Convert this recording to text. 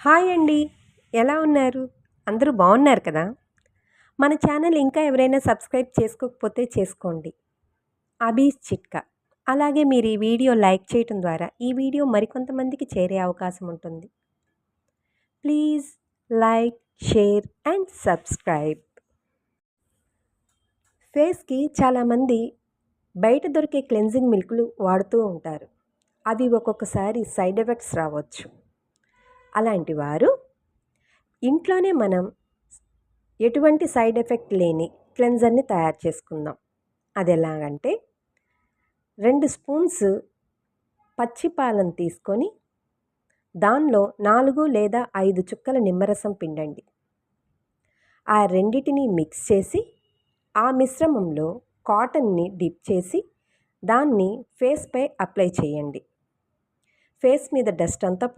Hi అండి. ఎలా ఉన్నారు? అందరూ బాగున్నారు కదా? మన ఛానల్ ఇంకా ఎవరైనా సబ్స్క్రైబ్ చేసుకోకపోతే చేసుకోండి. అబీస్ చిట్కా. అలాగే మీరు ఈ వీడియో లైక్ చేయటం ద్వారా ఈ వీడియో మరికొంతమందికి చేరే అవకాశం ఉంటుంది. Please like share and subscribe. ఫేస్కి చాలామంది బయట దొరికే క్లెన్జింగ్ మిల్క్లు వాడుతూ ఉంటారు. అవి ఒక్కొక్కసారి సైడ్ ఎఫెక్ట్స్ రావచ్చు. అలాంటి వారు ఇంట్లోనే మనం ఎటువంటి సైడ్ ఎఫెక్ట్ లేని క్లెన్జర్ని తయారు చేసుకుందాం. అది ఎలాగంటే రెండు స్పూన్స్ పచ్చి పాలను తీసుకొని దానిలో నాలుగు లేదా ఐదు చుక్కల నిమ్మరసం పిండండి. ఆ రెండిటిని మిక్స్ చేసి ఆ మిశ్రమంలో కాటన్ని డిప్ చేసి దాన్ని ఫేస్పై అప్లై చేయండి. ఫేస్ మీద డస్ట్ అంతా పో